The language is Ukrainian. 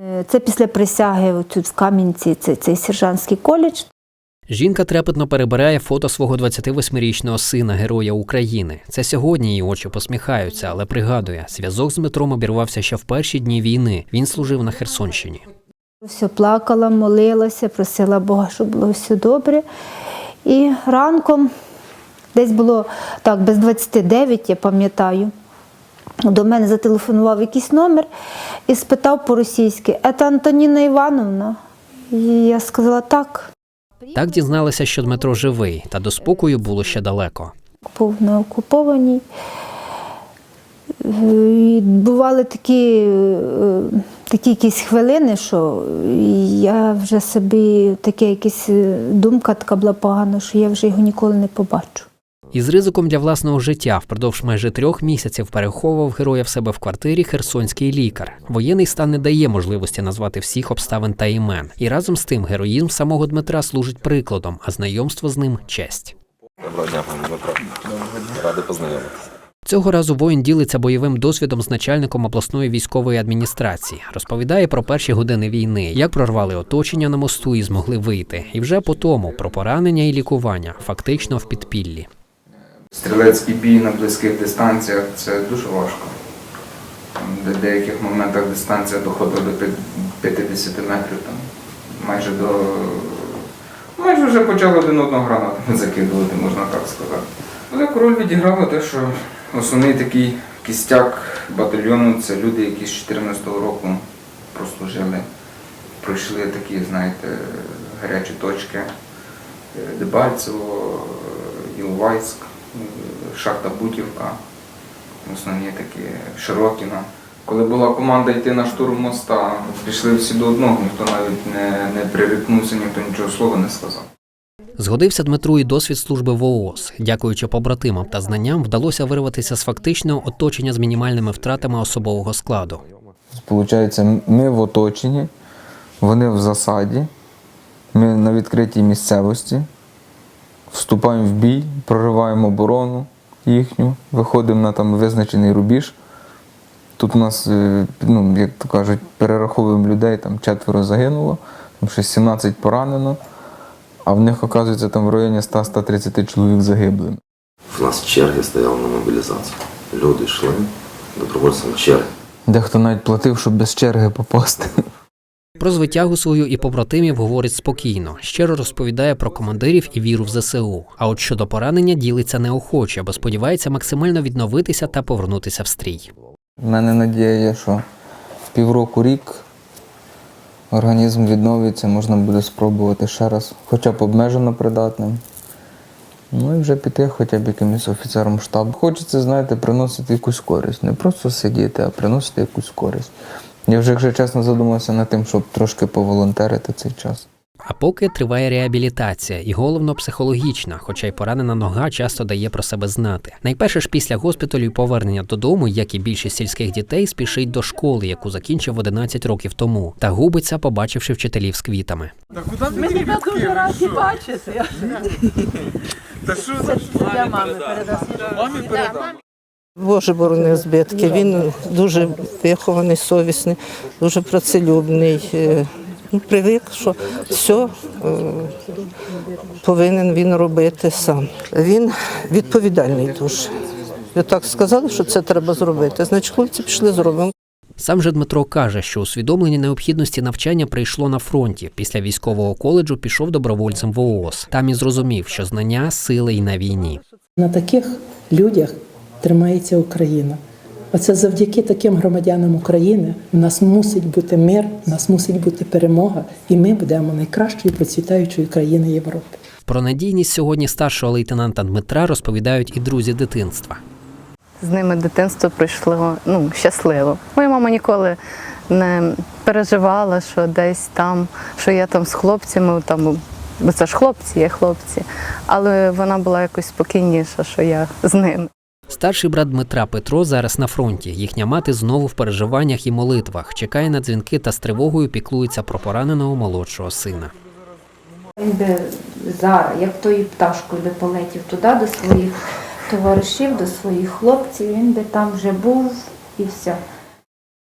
Е, Це після присяги тут в Кам'янці, це цей сержантський коледж. Жінка трепетно перебирає фото свого 28-річного сина, героя України. Це сьогодні її очі посміхаються, але пригадує, зв'язок з Дмитром обірвався ще в перші дні війни. Він служив на Херсонщині. Все плакала, молилася, просила Бога, щоб було все добре. І ранком, десь було так, без 29, я пам'ятаю, до мене зателефонував якийсь номер і спитав по-російськи, це Антоніна Івановна? І я сказала так. Так дізналися, що Дмитро живий, та до спокою було ще далеко. був на окупованій. І бували такі, е, такі якісь хвилини, що я вже собі таке якась е, думка така була погана, що я вже його ніколи не побачу. Із ризиком для власного життя впродовж майже трьох місяців переховував героя в себе в квартирі херсонський лікар. Воєнний стан не дає можливості назвати всіх обставин та імен. І разом з тим героїзм самого Дмитра служить прикладом, а знайомство з ним честь. Доброго дня, пане Дмитро. Радий познайомитися. Цього разу воїн ділиться бойовим досвідом з начальником обласної військової адміністрації. Розповідає про перші години війни, як прорвали оточення на мосту і змогли вийти. І вже по тому про поранення і лікування, фактично в підпіллі. Стрілецький бій на близьких дистанціях це дуже важко. В деяких моментах дистанція доходила до 50 метрів, там, майже до. Майже вже почали один одного гранатами закидувати, можна так сказати. Але король відіграв те, що основний такий кістяк батальйону це люди, які з 14-го року прослужили, пройшли такі, знаєте, гарячі точки. Е, Дебальцево, Іловайськ, шахта Бутівка, основні такі Широкіна. Коли була команда йти на штурм моста, пішли всі до одного, ніхто навіть не, не пририкнувся, ніхто нічого слова не сказав. Згодився Дмитру і досвід служби в ООС. Дякуючи побратимам та знанням, вдалося вирватися з фактичного оточення з мінімальними втратами особового складу. Получається, ми в оточенні, вони в засаді, ми на відкритій місцевості, вступаємо в бій, прориваємо оборону їхню, виходимо на там визначений рубіж. Тут у нас, е, ну, як то кажуть, перераховуємо людей, там четверо загинуло, там ще 17 поранено, а в них, оказується, там в районі 100-130 чоловік загиблими. У нас черги стояли на мобілізацію. Люди йшли добровольцям черги. Дехто навіть платив, щоб без черги попасти. Про звитягу свою і побратимів говорить спокійно, щиро розповідає про командирів і віру в ЗСУ. А от щодо поранення ділиться неохоче, бо сподівається максимально відновитися та повернутися в стрій. У мене надія є, що півроку рік організм відновиться, можна буде спробувати ще раз, хоча б обмежено придатним. Ну і вже піти хоча б якимось офіцером штабу. Хочеться, знаєте, приносити якусь користь. Не просто сидіти, а приносити якусь користь. Я вже, якщо чесно, задумався над тим, щоб трошки поволонтерити цей час. А поки триває реабілітація, і головно психологічна, хоча й поранена нога часто дає про себе знати. Найперше ж після госпіталю і повернення додому, як і більшість сільських дітей, спішить до школи, яку закінчив 11 років тому, та губиться, побачивши вчителів з квітами. Ми тебе дуже раді бачити. Це для мами передаси. Боже борони збитки. Він дуже вихований, совісний, дуже працелюбний. Е, ну, Привик, що все е, повинен він робити сам. Він відповідальний дуже. Ви так сказали, що це треба зробити. Значить, хлопці пішли зробимо. Сам же Дмитро каже, що усвідомлення необхідності навчання прийшло на фронті. Після військового коледжу пішов добровольцем в ООС. Там і зрозумів, що знання сили й на війні. На таких людях тримається Україна. Оце завдяки таким громадянам України у нас мусить бути мир, у нас мусить бути перемога, і ми будемо найкращою процвітаючою країною Європи. Про надійність сьогодні старшого лейтенанта Дмитра розповідають і друзі дитинства. з ними дитинство пройшло ну, щасливо. Моя мама ніколи не переживала, що десь там, що я там з хлопцями, там, бо це ж хлопці, є хлопці. Але вона була якось спокійніша, що я з ними. Старший брат Дмитра Петро зараз на фронті. Їхня мати знову в переживаннях і молитвах, чекає на дзвінки та з тривогою піклується про пораненого молодшого сина. Він би зараз, як тою пташкою би полетів туди до своїх товаришів, до своїх хлопців, він би там вже був і все.